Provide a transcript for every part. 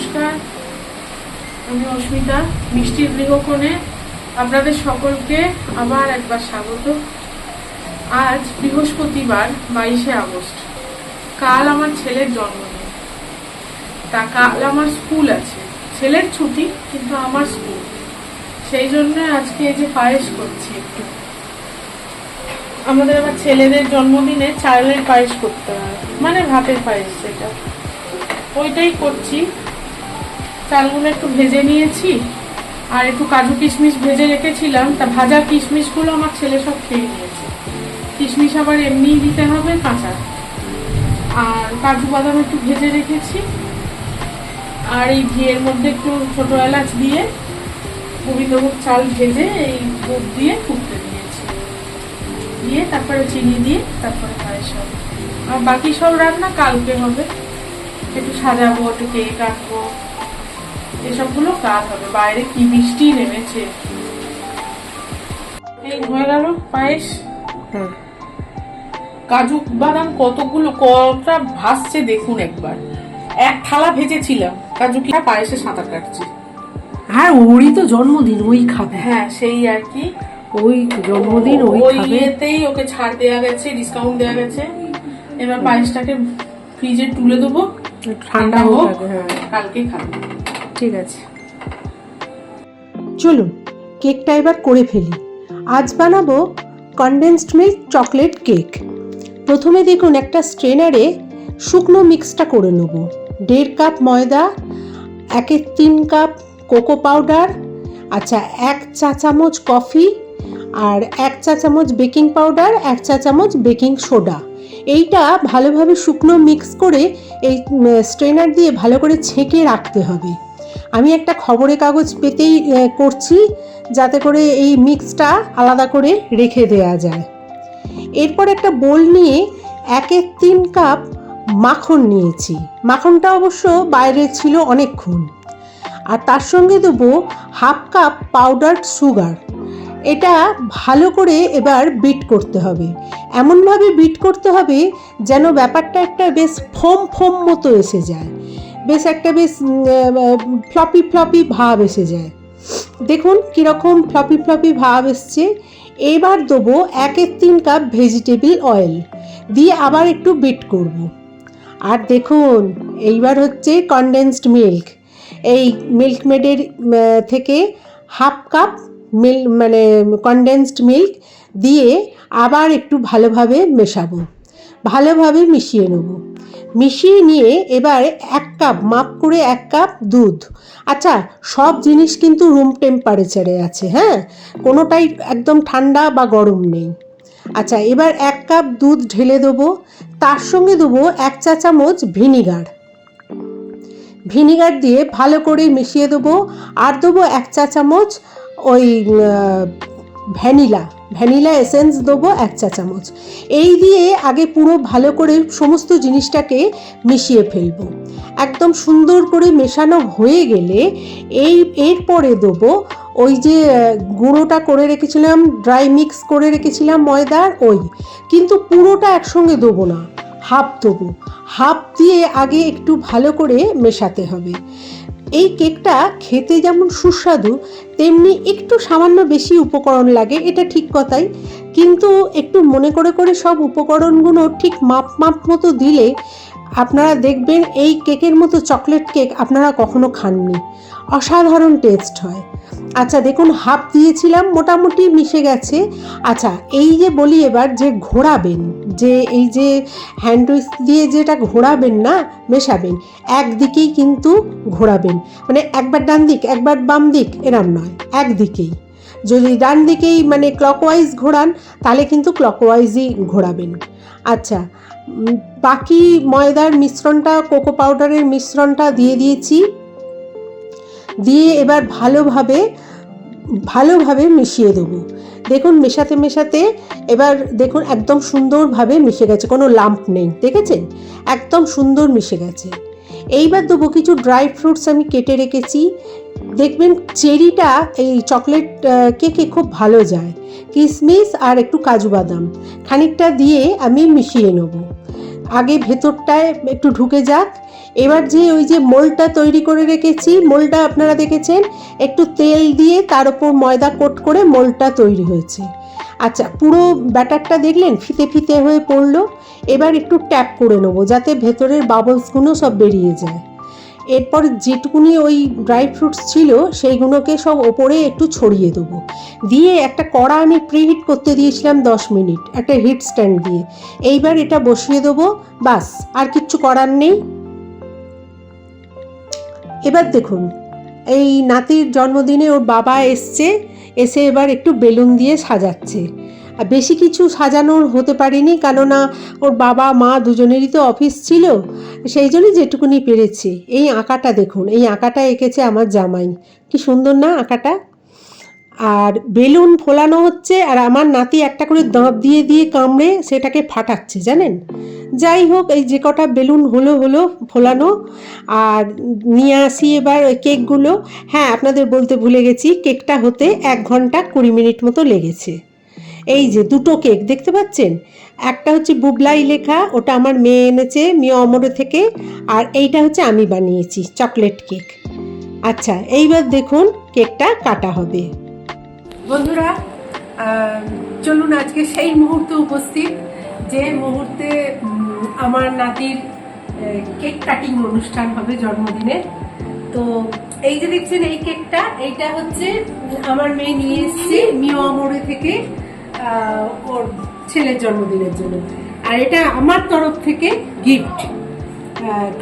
নমস্কার, আমি অস্মিতা, মিষ্টির গৃহকোণে আপনাদের সকলকে আবার একবার স্বাগত। আজ বৃহস্পতিবার, বাইশে আগস্ট। কাল আমার ছেলের জন্মদিন। তা কাল আমার স্কুল আছে। ছেলের ছুটি, কিন্তু আমার স্কুল। সেই জন্য আজকে এই যে পায়েস করছি একটু। আমাদের আবার ছেলেদের জন্মদিনে চালের পায়েস করতে হয়। মানে ভাতের পায়েস যেটা। ওইটাই করছি। চালগুলো একটু ভেজে নিয়েছি, আর একটু কাজু কিশমিশ ভেজে রেখেছিলাম। তা ভাজা কিশমিশগুলো আমার ছেলে সব খেয়ে নিয়েছে। কিশমিশ আবার এমনিই দিতে হবে, কাঁচা। আর কাজু বাদাম একটু ভেজে রেখেছি। আর এই ঘিয়ের মধ্যে একটু ছোটো এলাচ দিয়ে গোবিন্দভোগ চাল ভেজে এই দুধ দিয়ে ফুটতে দিয়েছি। দিয়ে তারপরে চিনি দিয়ে তারপরে পায়েস হবে। আর বাকি সব রান্না কালকে হবে। একটু সাজাবো, একটু কেক কাটবো এসবগুলো কাজ হবে। বাইরে কি বৃষ্টি নেমেছে? এই হয়ে গেল পায়েস। কাজু বাদাম কতগুলো কতটা ভাসছে দেখুন একবার। এক থালা ভেজেছিলাম। কাজু কি? পায়েসে সাঁতার কাটছি। হ্যাঁ ওরই তো জন্মদিন ওই খাবে। হ্যাঁ সেই আর কি। ওই জন্মদিন ওই খাবে। ইয়েতেই ওকে ছাড় দেওয়া গেছে ডিসকাউন্ট দেওয়া গেছে। এবার পায়েসটাকে ফ্রিজে তুলে দেবো। ঠান্ডা হোক হ্যাঁ। কালকে খাব। ঠিক আছে। চলুন, কেকটা এবার করে ফেলি। আজ বানাবো কনডেন্সড মিল্ক চকলেট কেক প্রথমে দেখুন একটা স্ট্রেনারে শুকনো মিক্সটা করে নেব। দেড় কাপ ময়দা একের তিন কাপ কোকো পাউডার আচ্ছা এক চা চামচ কফি আর এক চা চামচ বেকিং পাউডার এক চা চামচ বেকিং সোডা এইটা ভালোভাবে শুকনো মিক্স করে এই স্ট্রেনার দিয়ে ভালো করে ছেঁকে রাখতে হবে। আমি একটা খবরের কাগজ পেতেই করছি যাতে করে এই মিক্সটা আলাদা করে রেখে দেওয়া যায়। এরপর একটা বোল নিয়ে একের তিন কাপ মাখন নিয়েছি। মাখনটা অবশ্য বাইরে ছিল অনেকক্ষণ। আর তার সঙ্গে দেবো হাফ কাপ পাউডার সুগার। এটা ভালো করে এবার বিট করতে হবে। এমনভাবে বিট করতে হবে যেন ব্যাপারটা একটা বেশ ফোম ফোম মতো এসে যায়। বেশ একটা বেশ ফ্লপি ফ্লপি ভাব এসে যায়। দেখুন কীরকম ফ্লপি ফ্লপি ভাব এসছে। এবার দেবো একের তিন কাপ ভেজিটেবল অয়েল দিয়ে আবার একটু বিট করব। আর দেখুন, এইবার হচ্ছে কনডেন্সড মিল্ক এই মিল্ক মেডের থেকে হাফ কাপ মিল মানে কনডেন্সড মিল্ক দিয়ে আবার একটু ভালোভাবে মেশাবো। ভালোভাবে মিশিয়ে নেব। মিশিয়ে নিয়ে এবার এক কাপ, মাপ করে এক কাপ দুধ। আচ্ছা সব জিনিস কিন্তু রুম টেম্পারেচারে আছে হ্যাঁ? কোনোটাই একদম ঠান্ডা বা গরম নেই। আচ্ছা এবার এক কাপ দুধ ঢেলে দেবো। তার সঙ্গে দেবো এক চা চামচ ভিনিগার। ভিনিগার দিয়ে ভালো করে মিশিয়ে দেবো। আর দেবো এক চা চামচ ওই ভ্যানিলা ভ্যানিলা এসেন্স দেবো এক চা চামচ। এই দিয়ে আগে পুরো ভালো করে সমস্ত জিনিসটাকে মিশিয়ে ফেলব। একদম সুন্দর করে মেশানো হয়ে গেলে এই এরপরে দেবো ওই যে গুঁড়োটা করে রেখেছিলাম, ড্রাই মিক্স করে রেখেছিলাম ময়দার, ওই। কিন্তু পুরোটা একসঙ্গে দেবো না। হাফ দেবো। হাফ দিয়ে আগে একটু ভালো করে মেশাতে হবে। এই কেকটা খেতে যেমন সুস্বাদু, তেমনি একটু সামান্য বেশি উপকরণ লাগে, এটা ঠিক কথাই। কিন্তু একটু মনে করে করে সব উপকরণগুলো ঠিক মাপ মাপ মতো দিলে আপনারা দেখবেন এই কেকের মতো চকলেট কেক আপনারা কখনো খাননি। অসাধারণ টেস্ট হয়। আচ্ছা দেখুন, হাফ দিয়েছিলাম, মোটামুটি মিশে গেছে। আচ্ছা এই যে বলি এবার যে ঘোরাবেন, যে এই যে হ্যান্ড দিয়ে যেটা ঘোরাবেন না, মেশাবেন, একদিকেই কিন্তু ঘোরাবেন। মানে একবার ডান দিক, একবার বাম দিক, এরম নয়, একদিকেই। যদি ডান দিকেই মানে ক্লকওয়াইজ ঘোরান, তাহলে কিন্তু ক্লকওয়াইজই ঘোরাবেন। আচ্ছা বাকি ময়দার মিশ্রণটা কোকো পাউডারের মিশ্রণটা দিয়ে দিয়েছি। দিয়ে এবার ভালোভাবে ভালোভাবে মিশিয়ে দেবো। দেখুন, মেশাতে মেশাতে এবার দেখুন, একদম সুন্দরভাবে মিশে গেছে, কোনো লাম্প নেই, দেখেছেন? একদম সুন্দর মিশে গেছে। এইবার দেবো কিছু ড্রাই ফ্রুটস আমি কেটে রেখেছি। দেখবেন, চেরিটা এই চকলেট কেকে খুব ভালো যায়। কিশমিশ আর একটু কাজু বাদাম, খানিকটা দিয়ে আমি মিশিয়ে নেব। আগে ভেতরটায় একটু ঢুকে যাক। এবার যে ওই যে মোলটা তৈরি করে রেখেছি, মোলটা আপনারা দেখেছেন, একটু তেল দিয়ে তার উপর ময়দা কোট করে মোলটা তৈরি হয়েছে। আচ্ছা পুরো ব্যাটারটা দেখলেন? ফিতে ফিতে হয়ে পড়ল। এবার একটু ট্যাপ করে নেব, যাতে ভেতরের বাবলসগুলো সব বেরিয়ে যায়। এরপর যেটুকুনি ওই ড্রাই ফ্রুটস ছিল, সেইগুলোকে সব ওপরে একটু ছড়িয়ে দেবো। দিয়ে একটা কড়া আমি প্রিহিট করতে দিয়েছিলাম দশ মিনিট, একটা হিট স্ট্যান্ড দিয়ে। এইবার এটা বসিয়ে দেবো, বাস, আর কিচ্ছু করার নেই। এবার দেখুন, এই নাতির জন্মদিনে ওর বাবা এসছে, এসে এবার একটু বেলুন দিয়ে সাজাচ্ছে। বেশি কিছু সাজানোর হতে পারেনি, কেননা ওর বাবা, মা দুজনেরই তো অফিস ছিল। সেই জন্য যেটুকুনি পেরেছে। এই আঁকাটা দেখুন, এই আঁকাটা এঁকেছে আমার জামাই। কি সুন্দর না আঁকাটা? আর বেলুন ফোলানো হচ্ছে, আর আমার নাতি একটা করে দাঁত দিয়ে দিয়ে কামড়ে সেটাকে ফাটাচ্ছে, জানেন? যাই হোক, এই যে কটা বেলুন হলো হলো ফোলানো, আর নিয়ে আসি এবার ওই কেকগুলো। হ্যাঁ আপনাদের বলতে ভুলে গেছি, কেকটা হতে এক ঘণ্টা কুড়ি মিনিট মতো লেগেছে। এই যে দুটো কেক দেখতে পাচ্ছেন? একটা হচ্ছে বুবলাই লেখা, ওটা আমার মেয়ে এনেছে, মিয়া অমর থেকে, আর এইটা হচ্ছে আমি বানিয়েছি চকলেট কেক আচ্ছা এইবার দেখুন কেকটা কাটা হবে। বন্ধুরা চলুন আজকে সেই মুহূর্তে উপস্থিত, যে মুহূর্তে আমার নাতির কেক কাটিং অনুষ্ঠান হবে জন্মদিনে। তো এই যে দেখছেন এই কেকটা এইটা হচ্ছে আমার মেয়ে নিয়ে এসছে মিও আমরে থেকে। ওর ছেলের জন্মদিনের জন্য। আর এটা আমার তরফ থেকে gift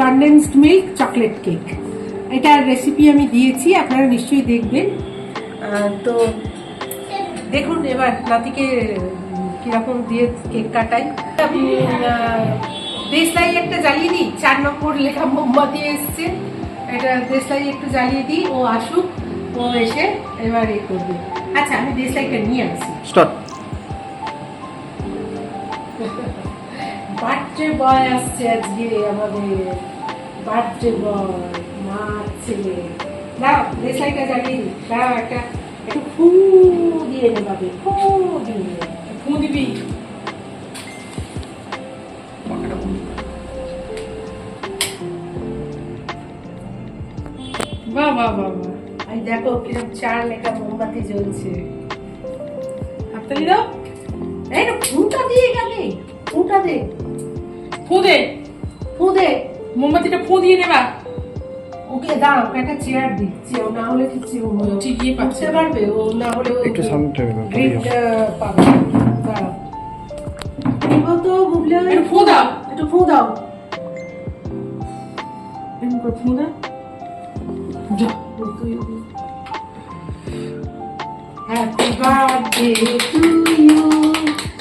condensed milk chocolate cake এটার রেসিপি আমি দিয়েছি, আপনারা নিশ্চয়ই দেখবেন। তো দেখুন এবার নাতিকে কীরকম দিয়ে কেক কাটাই। দেশলাই একটা জ্বালিয়ে দিই। চার নম্বর লেখা মোমবাতি এসছে। এটা দেশলাই একটু জ্বালিয়ে দিই। ও আসুক, ও এসে এবার এ করবে। আচ্ছা আমি দেশলাইটা নিয়ে আসি। স্টার্ট বার্থডে বয় আসছে আজকে আমাদের বার্থডে বয় মা ছেলে দাও জ্বালিয়ে দিই দাও একটা একটু ফু দিয়ে নেবাবে ফু দিয়ে ফু দিবি। বাহ বাহ বাহ এই দেখো কীরকম চার লেখা মোমবাতি জ্বলছে। হাততালি দাও। এই ফুটা দিয়ে গেলে ফুটা দে। ফু দে ফু দে মোমবাতিটা ফু দিয়ে নেবা। ওকে দাঁড়াও একটা চেয়ার দিচ্ছি ও না হলে কিছু ঠিকই পাচ্ছে। পারবে ও না হলে একটু সামনে দাও, পাবে। দাঁড়াও। তো বুবলে একটু ফু দাও। একটু ফু দাও। ফু দাও যা। Happy birthday to you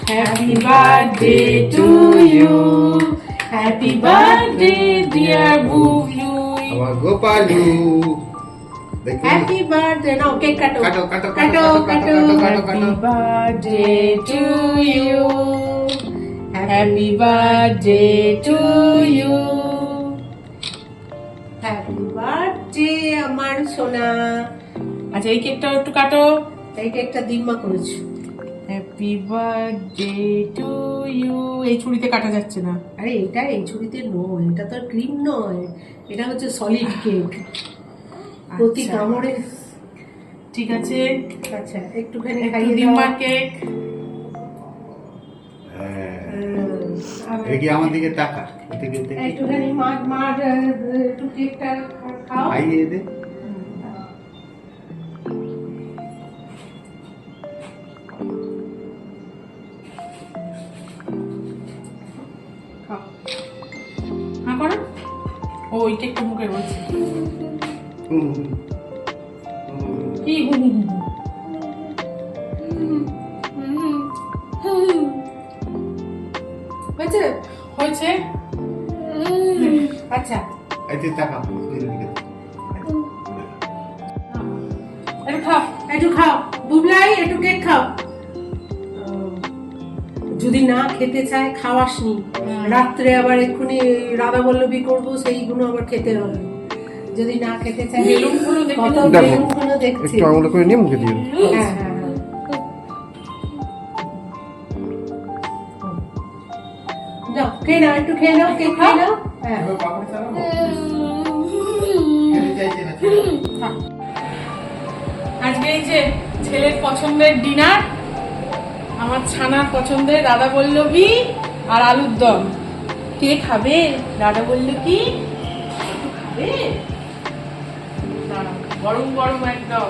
happy birthday to you happy birthday dear Bublu আমার গোপালু দেখুন হ্যাপি বার্থডে নাও কেক কাটো কাটো, কাটো, কাটো কাটো, কাটো। Happy birthday to you happy birthday to you happy birthday আমার সোনা আচ্ছা এই কেকটাও একটু কাটো। এই কেকটা দিম্মা করেছ। হ্যাপি বার্থডে টু ইউ এই ছুরিতে কাটা যাচ্ছে না। আরে এটা এই ছুরিতে নয় এটা তো ক্রিম নয়। এটা হচ্ছে সলিড কেক প্রতি আচ্ছা। কামড়ে। ঠিক আছে। আচ্ছা একটুখানি একটু খাইয়ে ডিম্বার কেক হ্যাঁ। দেখি আমার দিকে তাকা? একটুখানি মার মার একটু কেকটা খাও। খাইয়ে দে। ও ওই কেকটা মুখে রয়েছে হুম, হুম। হুম। কি হু হু হু হু। হয়েছে হয়েছে আচ্ছা তাকা এদিকে একটু খাও একটু খাও বুবলাই একটু কেক খাও যদি না খেতে চায় খাওয়াসনি। রাত্রে আবার এক্ষুনি রাধা বল্লভী করব সেইগুলো আবার খেতে হবে। যদি না খেতে চায় বেলুনগুলো দেখছি। একটু আঙুলে করে নিয়ে মুখে দিও। হ্যাঁ হ্যাঁ হ্যাঁ। যাও খেয়ে নাও একটু খেয়ে নাও কেক খেয়ে নাও। হ্যাঁ। আজকে এই যে ছেলের পছন্দের ডিনার আমার ছানা পছন্দের, দাদা বল্লভী আর আলুর দম। কে খাবে? দাদা বলল কি? খাবে? গরম গরম একদম।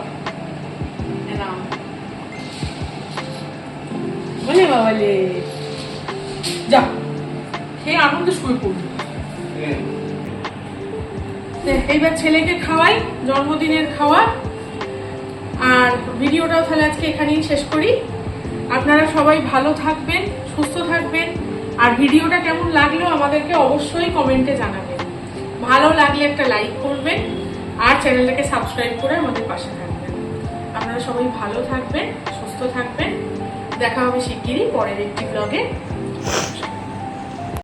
যা এইবার ছেলেকে খাওয়াই, জন্মদিনের খাওয়া আর ভিডিওটাও তাহলে আজকে এখানেই শেষ করি। আপনারা সবাই ভালো থাকবেন, সুস্থ থাকবেন। আর ভিডিওটা কেমন লাগল আমাদেরকে অবশ্যই কমেন্টে জানাবেন। ভালো লাগলে একটা লাইক করবেন আর চ্যানেলটাকে সাবস্ক্রাইব করে আমাদের পাশে থাকবেন। আপনারা সবাই ভালো থাকবেন, সুস্থ থাকবেন। দেখা হবে শিগগিরই পরের একটি ব্লগে